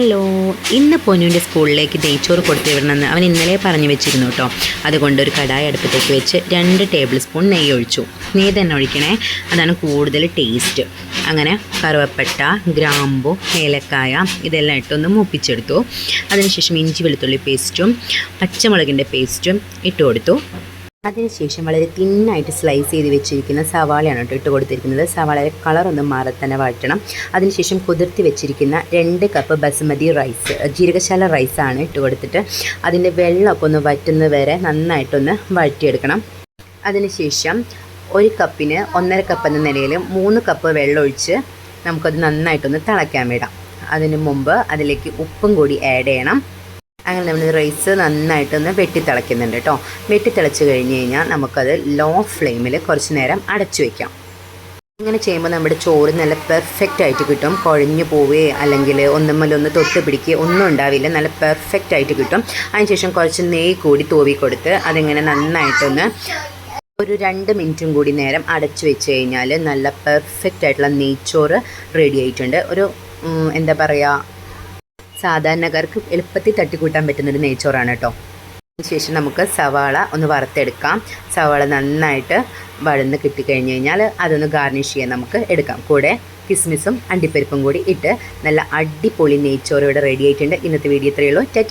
Hello ഇന്ന് പൊന്നുവിന്റെ സ്കൂളിലേക്ക് നെയ്ച്ചോറ് കൊടുത്തു വിടണമെന്ന് അവൻ ഇന്നലെ പറഞ്ഞു വെച്ചിരുന്നു കേട്ടോ. അതുകൊണ്ട് ഒരു കടായി അടുപ്പത്തേക്ക് വെച്ച് രണ്ട് ടേബിൾ സ്പൂൺ നെയ്യ് ഒഴിച്ചു. നെയ്യ് തന്നെ ഒഴിക്കണേ. അതാണ് കൂടുതൽ ടേസ്റ്റ്. അങ്ങനെ കറുവപ്പട്ട ഗ്രാമ്പു ഏലക്കായ ഇതെല്ലാം ഇട്ടൊന്ന് മൂപ്പിച്ചെടുത്തു. അതിനുശേഷം ഇഞ്ചി വെളുത്തുള്ളി പേസ്റ്റും പച്ചമുളകിന്റെ പേസ്റ്റും ഇട്ട് കൊടുത്തു അതിനുശേഷം വളരെ തിന്നായിട്ട് സ്ലൈസ് ചെയ്ത് വെച്ചിരിക്കുന്ന സവാളയാണ് കേട്ടോ ഇട്ട് കൊടുത്തിരിക്കുന്നത്. സവാളയുടെ കളർ ഒന്ന് മാറി തന്നെ വഴറ്റണം. അതിനുശേഷം കുതിർത്തി വെച്ചിരിക്കുന്ന രണ്ട് കപ്പ് ബസുമതി റൈസ് ജീരകശാല റൈസാണ് ഇട്ട് കൊടുത്തിട്ട് അതിന്റെ വെള്ളമൊക്കെ ഒന്ന് വറ്റുന്നത് വരെ നന്നായിട്ടൊന്ന് വഴറ്റിയെടുക്കണം. അതിനുശേഷം ഒരു കപ്പിന് ഒന്നര കപ്പ് എന്ന നിലയിൽ മൂന്ന് കപ്പ് വെള്ളം ഒഴിച്ച് നമുക്കത് നന്നായിട്ടൊന്ന് തിളയ്ക്കാൻ വിടാം. അതിന് മുമ്പ് അതിലേക്ക് ഉപ്പും കൂടി ആഡ് ചെയ്യണം. അങ്ങനെ നമ്മൾ റൈസ് നന്നായിട്ടൊന്ന് വെട്ടി തിളയ്ക്കുന്നുണ്ട് കേട്ടോ. വെട്ടിത്തിളച്ച് കഴിഞ്ഞ് കഴിഞ്ഞാൽ നമുക്കത് ലോ ഫ്ലെയിമിൽ കുറച്ച് നേരം അടച്ചു വയ്ക്കാം ഇങ്ങനെ ചെയ്യുമ്പോൾ നമ്മുടെ ചോറ് നല്ല പെർഫെക്റ്റ് ആയിട്ട് കിട്ടും. കുഴഞ്ഞു പോവേ അല്ലെങ്കിൽ ഒന്നുമ്മലൊന്ന് തൊട്ട് പിടിക്കുകയോ ഒന്നും ഉണ്ടാവില്ല. നല്ല പെർഫെക്റ്റ് ആയിട്ട് കിട്ടും. അതിനുശേഷം കുറച്ച് നെയ്യ് കൂടി തൂവി കൊടുത്ത് അതിങ്ങനെ നന്നായിട്ടൊന്ന് ഒരു രണ്ട് മിനിറ്റും കൂടി നേരം അടച്ചു വെച്ച് കഴിഞ്ഞാൽ നല്ല പെർഫെക്റ്റ് ആയിട്ടുള്ള നെയ്ച്ചോറ് റെഡി ആയിട്ടുണ്ട്. ഒരു എന്താ പറയുക സാധാരണക്കാർക്ക് എളുപ്പത്തിൽ തട്ടിക്കൂട്ടാൻ പറ്റുന്നൊരു നെയ്ച്ചോറാണ് കേട്ടോ. ശേഷം നമുക്ക് സവാള ഒന്ന് വറുത്തെടുക്കാം. സവാള നന്നായിട്ട് വഴന്ന് കിട്ടിക്കഴിഞ്ഞ് കഴിഞ്ഞാൽ അതൊന്ന് ഗാർണിഷ് ചെയ്യാൻ നമുക്ക് എടുക്കാം. കൂടെ കിസ്മിസും അണ്ടിപ്പരിപ്പും കൂടി ഇട്ട് നല്ല അടിപൊളി നെയ്ച്ചോറ് ഇവിടെ റെഡി ആയിട്ടുണ്ട്. ഇന്നത്തെ വീഡിയോ ഇത്രയേ ഉള്ളൂ. ടാറ്റ.